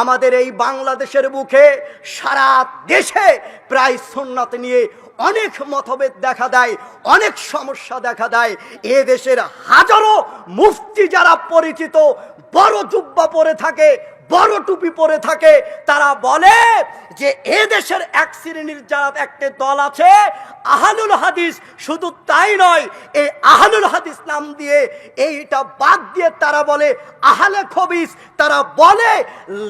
আমাদের এই বাংলাদেশের বুকে সারা দেশে প্রায় সুন্নাত নিয়ে অনেক মতভেদ দেখা দেয়, অনেক সমস্যা দেখা দেয়। এ দেশের হাজারো মুফতি যারা পরিচিত, বড় জুব্বা পরে থাকে, বড় টুপি পরে থাকে, তারা বলে যে এ দেশের এক শ্রেণির যারা একটা দল আছে আহানুল হাদিস শুধু তাই নয়, এই হাদিস নাম দিয়ে এইটা বাদ দিয়ে তারা বলে, আহলে খবিস। তারা বলে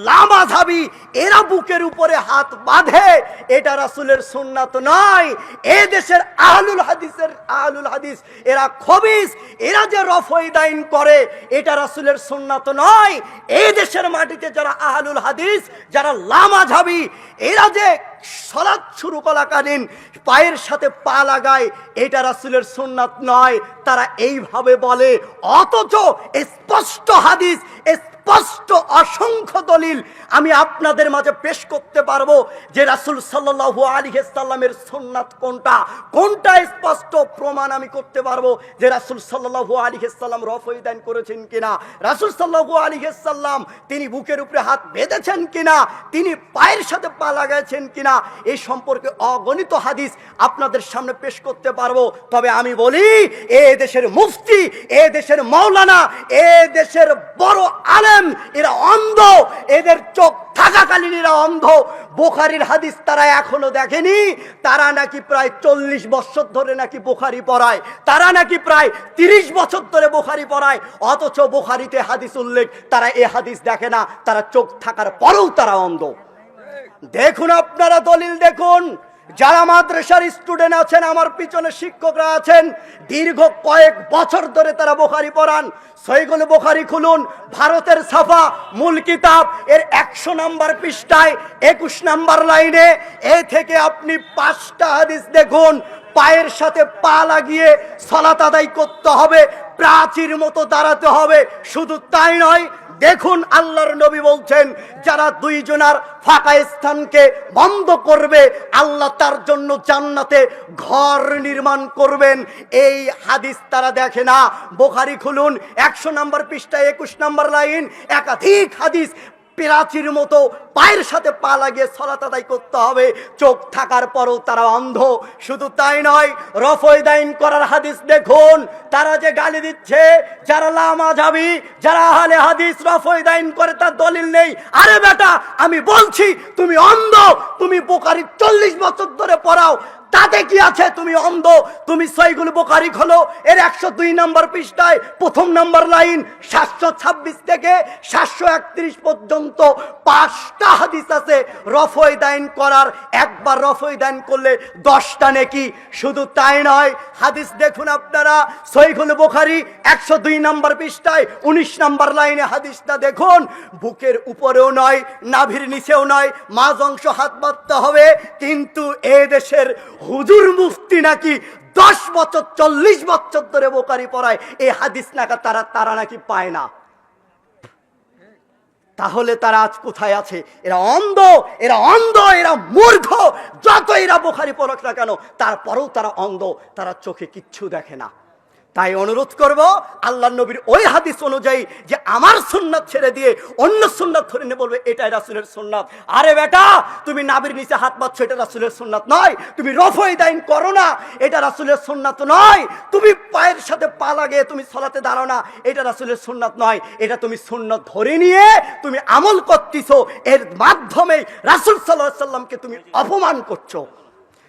লামাধাবি এরা বুকের উপরে হাত বাঁধে। এটা রাসুলের সুন্নাত নয়। এ দেশের আহলুল হাদিসের আহলুল হাদিস, এরা খবিস, এরা যে রফইদাইন করে, এটা রাসুলের সুন্নাত নয়। এই দেশের মাটিতে যারা আহলুল হাদিস, যারা লামাঝাবি এরা যে সলাৎ শুরু কলাকালীন পায়ের সাথে পা লাগায়, এটা রাসুলের সোননাথ নয়। তারা এইভাবে বলে, অথচ স্পষ্ট হাদিস স্পষ্ট অসংখ্য দলিল আমি আপনাদের মাঝে পেশ করতে পারব যে রাসুল সাল্লাহ আলী সাল্লামের সুন্নাত কোনটা? কোনটা স্পষ্ট প্রমাণ আমি করতে পারব যে রাসুল সাল্লাহ আলী সাল্লাম রফইদান করেছেন কিনা? রাসুল সাল্লাহ আলী সাল্লাম তিনি বুকের উপরে হাত বেঁধেছেন কিনা? তিনি পায়ের সাথে পা লাগাইছেন কিনা? এই সম্পর্কে অগণিত হাদিস আপনাদের সামনে পেশ করতে পারব। তবে আমি বলি, এ দেশের মুফতি, এ দেশের মৌলানা এ দেশের বড় আলেম এরা অন্ধ। এদের চোখ থাকাকালীন এরা অন্ধ। বোখারির হাদিস তারা এখনও দেখেনি। তারা নাকি প্রায় চল্লিশ বছর ধরে নাকি বোখারি পড়ায়। তারা নাকি প্রায় তিরিশ বছর ধরে বোখারি পড়ায়। অথচ বোখারিতে হাদিস উল্লেখ, তারা এ হাদিস দেখে না। তারা চোখ থাকার পরেও তারা অন্ধ। দেখুন আপনারা দলিল দেখুন। যারা মাদ্রাসার স্টুডেন্ট আছেন, আমার পিছনে শিক্ষকরা আছেন, দীর্ঘ কয়েক বছর ধরে তারা বোখারি পড়ান। সৈগুলো বোখারি খুলুন, ভারতের সাফা, মূল কিতাব, এর একশো নাম্বার পৃষ্ঠায়, একুশ নাম্বার লাইনে, এ থেকে আপনি পাঁচটা হাদিস দেখুন, পায়ের সাথে পা লাগিয়ে সলাত আদায় করতে হবে, প্রাচীর মতো দাঁড়াতে হবে। শুধু তাই নয় দেখুন আল্লাহর নবী বলছেন, যারা দুইজনার ফাঁকা স্থানকে বন্ধ করবে, আল্লাহ তার জন্য জান্নাতে ঘর নির্মাণ করবেন। এই হাদিস তারা দেখে না। বোখারি খুলুন, একশো নম্বর পৃষ্ঠায় একুশ নম্বর লাইন, একাধিক হাদিস প্রাচীর মতো পায়ের সাথে পা লাগিয়ে সলাত করতে হবে। চোখ থাকার পরও তারা অন্ধ। শুধু তাই নয় রফয়দাইন করার হাদিস দেখুন। তারা যে গালি দিচ্ছে, যারা লামা যাবি যারা আহলে হাদিস রফয়দাইন করে তার দলিল নেই। আরে বেটা, আমি বলছি, তুমি অন্ধ, তুমি বোকারি চল্লিশ বছর ধরে পড়াও। তাতে কি আছে? তুমি অন্ধ, তুমি সৈগুল বোকারি খোলো, এর একশো দুই নম্বর পৃষ্ঠায় প্রথম নম্বর লাইন সাতশো ছাব্বিশ থেকে সাতশো একত্রিশ পর্যন্ত পাঁচটা হাদিস আছে রফই দাইন করার। একবার রফই দাইন করলে দশটা নেকি। শুধু তাই নয়, হাদিস দেখুন আপনারা সৈগুল বোখারি একশো দুই নম্বর পৃষ্ঠায় উনিশ নম্বর লাইনে হাদিসটা দেখুন। বুকের উপরেও নয়, নাভির নিচেও নয়, মাঝ অংশ হাত বাঁধতে হবে, কিন্তু এ দেশের হুজুর মুফতি নাকি দশ বছর, চল্লিশ বছর ধরে বোকারি পড়ায়, এই হাদিস নাকা তারা তারা নাকি পায় না। তাহলে তারা আজ কোথায় আছে? এরা অন্ধ এরা অন্ধ, এরা মূর্খ যত এরা বোখারি পড়ক না কেন, তারপরেও তারা অন্ধ, তারা চোখে কিচ্ছু দেখে না। তাই অনুরোধ করব, আল্লাহ নবীর ওই হাদিস অনুযায়ী যে আমার সুন্নাত ছেড়ে দিয়ে অন্য সুন্নাত ধরে নিয়ে বলবে, এটাই রাসুলের সুন্নাত। আরে বেটা, তুমি নাবির নিচে হাত পাচ্ছ এটা রাসুলের সুন্নাত নয়। তুমি রফই দাইন করো না, এটা রাসুলের সুন্নাত নয়। তুমি পায়ের সাথে পা লাগিয়ে তুমি সলাতে দাঁড়াও না, এটা রাসুলের সুন্নাত নয়। এটা তুমি সুন্নাত ধরে নিয়ে তুমি আমল করতেছো, এর মাধ্যমে রাসুল সাল্লাহ সাল্লামকে তুমি অপমান করছ।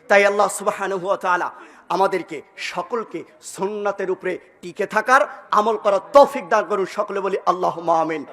তাই আল্লাহ সুবাহানুয়া তালা আমাদেরকে সকলকে সুন্নাতের উপরে টিকে থাকার আমল করার তৌফিক দান করুন। সকলে বলি আল্লাহ আমিন।